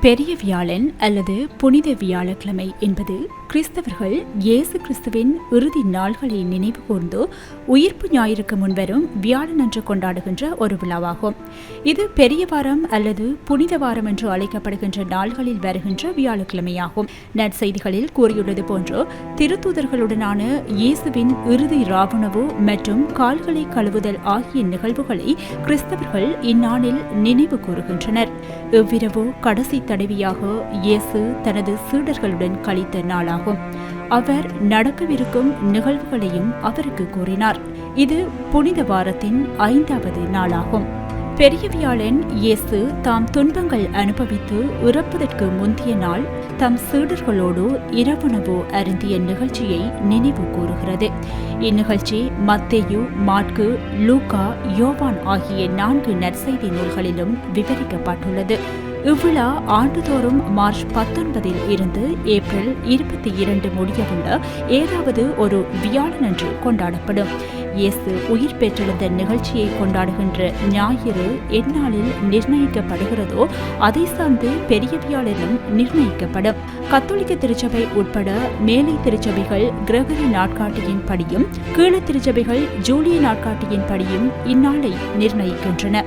பெரிய வியாழன் அல்லது புனித வியாழக்கிழமை என்பது கிறிஸ்தவர்கள் இயேசு கிறிஸ்துவின் இறுதி நாள்களை நினைவு கூர்ந்து உயிர்ப்பு ஞாயிறுக்கு முன்வரும் வியாழன் அன்று கொண்டாடுகின்ற ஒரு விழாவாகும். இது பெரிய வாரம் அல்லது புனித வாரம் என்று அழைக்கப்படுகின்ற நாள்களில் வருகின்ற வியாழக்கிழமையாகும். நற்செய்திகளில் கூறியுள்ளது போன்று திருத்தூதர்களுடனான இயேசுவின் இறுதி ராவணவு மற்றும் கால்களை கழுவுதல் ஆகிய நிகழ்வுகளை கிறிஸ்தவர்கள் இந்நாளில் நினைவு கூறுகின்றனர். இவ்விரவு கடைசி தடவையாக இயேசு தனது சீடர்களுடன் கழித்த நாளாகும். அவர் நடக்கவிருக்கும் நிகழ்வுகளையும் அவருக்கு கூறினார். இது புனித வாரத்தின் ஐந்தாவது நாளாகும். பெரிய வியாழன் இயேசு தாம் துன்பங்கள் அனுபவித்து இறப்பதற்கு முந்தைய நாள் தம் சீடர்களோடு இரவுணவு அருந்திய நிகழ்ச்சியை நினைவு கூறுகிறது. இந்நிகழ்ச்சி மத்தேயு மாட்கு லூகா யோவான் ஆகிய நான்கு நற்செய்தி நூல்களிலும் விவரிக்கப்பட்டுள்ளது. இவ்விழா ஆண்டுதோறும் மார்ச் பத்தொன்பதில் இருந்து ஏப்ரல் இருபத்தி இரண்டு முடியவுள்ள ஏதாவது ஒரு வியாழனன்று கொண்டாடப்படும். இயேசு உயிர் பெற்றெழுந்த நிகழ்ச்சியை கொண்டாடுகின்ற ஞாயிறு எந்நாளில் நிர்ணயிக்கப்படுகிறதோ அதை சார்ந்து பெரிய வியாழனும் நிர்ணயிக்கப்படும். கத்தோலிக்க திருச்சபை உட்பட மேலை திருச்சபைகள் கிரகரி நாட்காட்டியின் படியும் கீழ திருச்சபைகள் ஜூலிய நாட்காட்டியின் படியும் இந்நாளை நிர்ணயிக்கின்றன.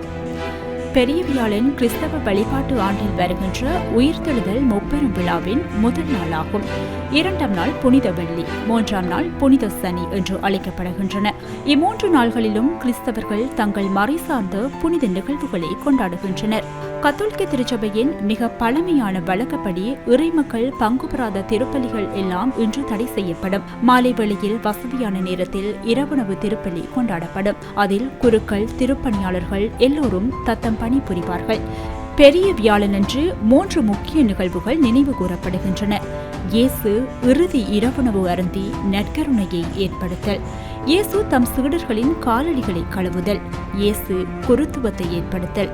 பெரிய வியாழன் கிறிஸ்தவ வழிபாட்டு ஆண்டில் வருகின்ற உயிர்த்தெழுதல் முப்பெரும் விழாவின் முதல் நாளாகும். இரண்டாம் நாள் புனித வெள்ளி மூன்றாம் நாள் புனித சனி என்று அழைக்கப்படுகின்றன. இம்மூன்று நாள்களிலும் கிறிஸ்தவர்கள் தங்கள் மறை சார்ந்த புனித நிகழ்வுகளை கொண்டாடுகின்றனர். கத்தோலிக்க திருச்சபையின் மிக பழமையான வழக்கப்படி இறைமக்கள் பங்கு பெறாத திருப்பலிகள் எல்லாம் இன்று தடை செய்யப்படும். மாலை வேளையில் வசதியான நேரத்தில் இரவுணவு திருப்பலி கொண்டாடப்படும். அதில் குருக்கள் திருப்பணியாளர்கள் எல்லோரும் தத்தம் பணி புரிவார்கள் பெரிய வியாழனன்று மூன்று முக்கிய நிகழ்வுகள் நினைவு கூறப்படுகின்றன. இயேசு இறுதி இரவுணவு அருந்தி நற்கருணையை ஏற்படுத்தல். இயேசு தம் சீடர்களின் காலடிகளை கழுவுதல். இயேசு குருத்துவத்தை ஏற்படுத்தல்.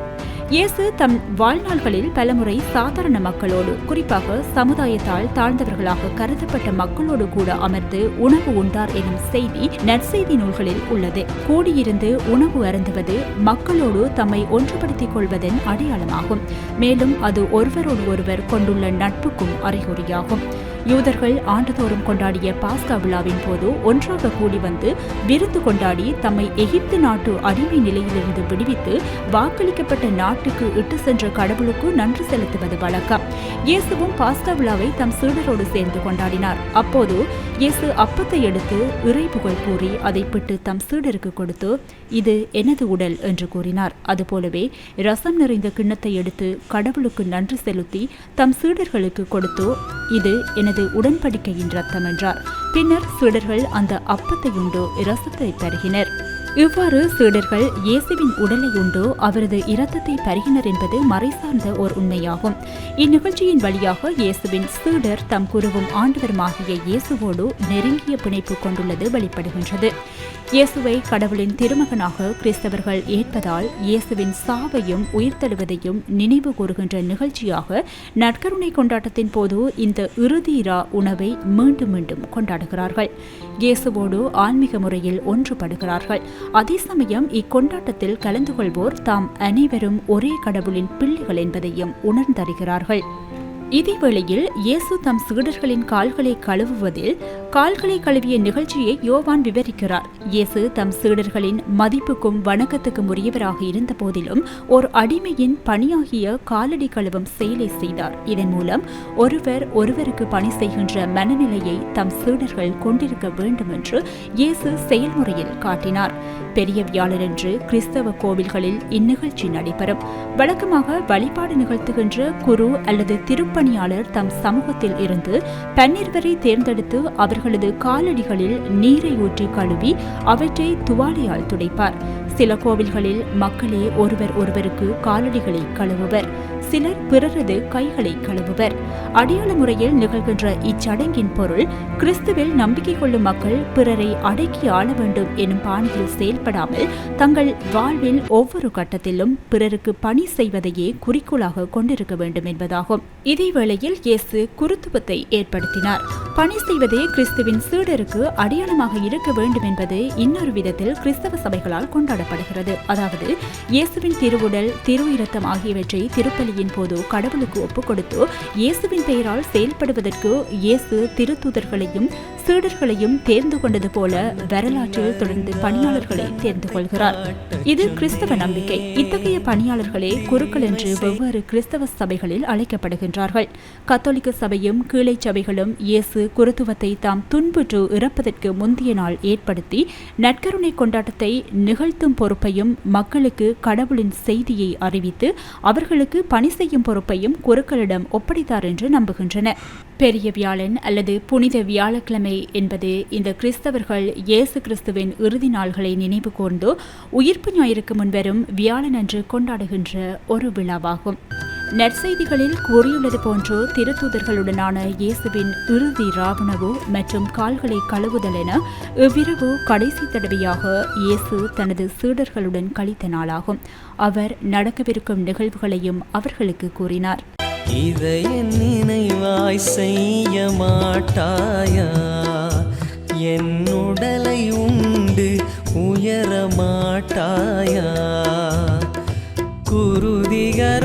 இயேசு தம் வாழ்நாள்களில் பலமுறை சாதாரண மக்களோடு குறிப்பாக சமுதாயத்தால் தாழ்ந்தவர்களாக கருதப்பட்ட மக்களோடு கூட அமர்ந்து உணவு உண்டார் எனும் செய்தி நற்செய்தி நூல்களில் உள்ளது. கூடியிருந்து உணவு அருந்துவது மக்களோடு தம்மை ஒன்றுபடுத்திக் கொள்வதன் அடையாளமாகும். மேலும் அது ஒருவரோடு ஒருவர் கொண்டுள்ள நட்புக்கும் அறிகுறியாகும். யூதர்கள் ஆண்டுதோறும் கொண்டாடிய பாஸ்கா விழாவின் போது ஒன்றாக கூடி வந்து விருந்து கொண்டாடி தம்மை எகிப்து நாட்டு அடிமை நிலையிலிருந்து விடுவித்து வாக்களிக்கப்பட்ட நாட்டுக்கு இட்டு சென்ற கடவுளுக்கு நன்றி செலுத்துவது வழக்கம். இயேசுவும் பாஸ்கா விழாவை தம் சீடரோடு சேர்ந்து கொண்டாடினார். அப்போது இயேசு அப்பத்தை எடுத்து இறை புகழ் கூறி அதை பிட்டு தம் சீடருக்கு கொடுத்து இது எனது உடல் என்று கூறினார். அதுபோலவே ரசம் நிறைந்த கிண்ணத்தை எடுத்து கடவுளுக்கு நன்றி செலுத்தி தம் சீடர்களுக்கு கொடுத்து இது எனது உடன்படிக்கையின் ரத்தம் என்றார். பின்னர் சீடர்கள் அந்த அப்பத்தை உண்டு இரசத்தை பருகினர். இவ்வாறு சீடர்கள் இயேசுவின் உடலை உண்டு அவரது இரத்தத்தை பருகினர் என்பது மறைசார்ந்த ஓர் உண்மையாகும். இந்நிகழ்ச்சியின் வழியாக இயேசுவின் சீடர் தம் குருவும் ஆண்டவருமாகிய இயேசுவோடு நெருங்கிய பிணைப்பு கொண்டுள்ளது வெளிப்படுகின்றது. இயேசுவை கடவுளின் திருமகனாக கிறிஸ்தவர்கள் ஏற்பதால் இயேசுவின் சாவையும் உயிர்த்தெழுவதையும் நினைவு கூறுகின்ற நிகழ்ச்சியாக நற்கருணை கொண்டாட்டத்தின் போது இந்த இறுதிரா உணவை மீண்டும் மீண்டும் கொண்டாடுகிறார்கள். இயேசுவோடு ஆன்மீக முறையில் ஒன்றுபடுகிறார்கள். அதே சமயம் இக்கொண்டாட்டத்தில் கலந்து கொள்வோர் தாம் அனைவரும் ஒரே கடவுளின் பிள்ளைகள் என்பதையும் உணர்ந்தறிகிறார்கள். இதேவேளையில் இயேசு தம் சீடர்களின் கால்களை கழுவுவதில் கால்களை கழுவிய நிகழ்ச்சியை யோவான் விவரிக்கிறார். இயேசு தம் சீடர்களின் மதிப்புக்கும் வணக்கத்துக்கும் உரியவராக இருந்த போதிலும் ஒரு அடிமையின் பணியாகிய காலடி கழுவும் செயலை செய்தார். இதன் மூலம் ஒருவர் ஒருவருக்கு பணி செய்கின்ற மனநிலையை தம் சீடர்கள் கொண்டிருக்க வேண்டும் என்று இயேசு செயல்முறையில் காட்டினார். பெரிய வியாழனன்று கிறிஸ்தவ கோவில்களில் இந்நிகழ்ச்சி நடைபெறும். வழக்கமாக வழிபாடு நிகழ்த்துகின்ற குரு அல்லது திருப்பணி திருப்பணியாளர் தம் சமூகத்தில் இருந்து பன்னிருவரை தேர்ந்தெடுத்து அவர்களது காலடிகளில் நீரை ஊற்றி கழுவி அவற்றை துவாலையால் துடைப்பார். சில கோவில்களில் மக்களே ஒருவர் ஒருவருக்கு காலடிகளை கழுவுவர். சிலர் பிறரது கைகளை கழுவுவர். அடையாள முறையில் நிகழ்கின்ற இச்சடங்கின் பொருள் கிறிஸ்துவில் நம்பிக்கை கொள்ளும் மக்கள் பிறரை அடக்கி ஆள வேண்டும் எனும் பாணியில் செயல்படாமல் தங்கள் வாழ்வில் ஒவ்வொரு கட்டத்திலும் பிறருக்கு பணி செய்வதையே குறிக்கோளாக கொண்டிருக்க வேண்டும் என்பதாகும். இதேவேளையில் இயேசு குருத்துவத்தை ஏற்படுத்தினார். பணி செய்வதே கிறிஸ்துவின் சீடருக்கு அடையாளமாக இருக்க வேண்டும் என்பது இன்னொரு விதத்தில் கிறிஸ்தவ சபைகளால் கொண்டாடப்படுகிறது. அதாவது இயேசுவின் திருவுடல் திரு இரத்தம் ஆகியவற்றை திருப்பலியின் போது கடவுளுக்கு ஒப்புக் கொடுத்து இயேசுவின் பெயரால் செயல்படுவதற்கு இயேசு திருத்தூதர்களையும் சீடர்களையும் தேர்ந்து கொண்டது போல வரலாற்றில் தொடர்ந்து பணியாளர்களை தேர்ந்து கொள்கிறார். இது கிறிஸ்தவ நம்பிக்கை. இத்தகைய பணியாளர்களே குருக்கள் என்று வெவ்வேறு கிறிஸ்தவ சபைகளில் அழைக்கப்படுகின்றார்கள். கத்தோலிக்க சபையும் கீழை சபைகளும் இயேசு குருத்துவத்தை தாம் துன்புற்று இறப்பதற்கு முந்தைய நாள் ஏற்படுத்தி நற்கருணை கொண்டாட்டத்தை நிகழ்த்தும் பொறுப்பையும் மக்களுக்கு கடவுளின் செய்தியை அறிவித்து அவர்களுக்கு பணி செய்யும் பொறுப்பையும் குருக்களிடம் ஒப்படைத்தார் என்று நம்புகின்றன. பெரிய வியாழன் அல்லது புனித வியாழக்கிழமை என்பது இந்த கிறிஸ்தவர்கள் இயேசு கிறிஸ்துவின் இறுதி நாள்களை நினைவு கூர்ந்து உயிர்ப்பு ஞாயிற்கு முன்வரும் வியாழன் அன்று கொண்டாடுகின்ற ஒரு விழாவாகும். நற்செய்திகளில் கூறியுள்ளது போன்று திருத்தூதர்களுடனான இயேசுவின் இறுதி ராவணவு மற்றும் கால்களை கழுவுதல் என இவ்விரவு கடைசி தடவையாக இயேசு தனது சீடர்களுடன் கழித்த நாளாகும். அவர் நடக்கவிருக்கும் நிகழ்வுகளையும் அவர்களுக்கு கூறினார். இதை என் நினைவாய் செய்ய மாட்டாயா? என் உடலை உண்டு உயர மாட்டாயா? குருதிகருந்தி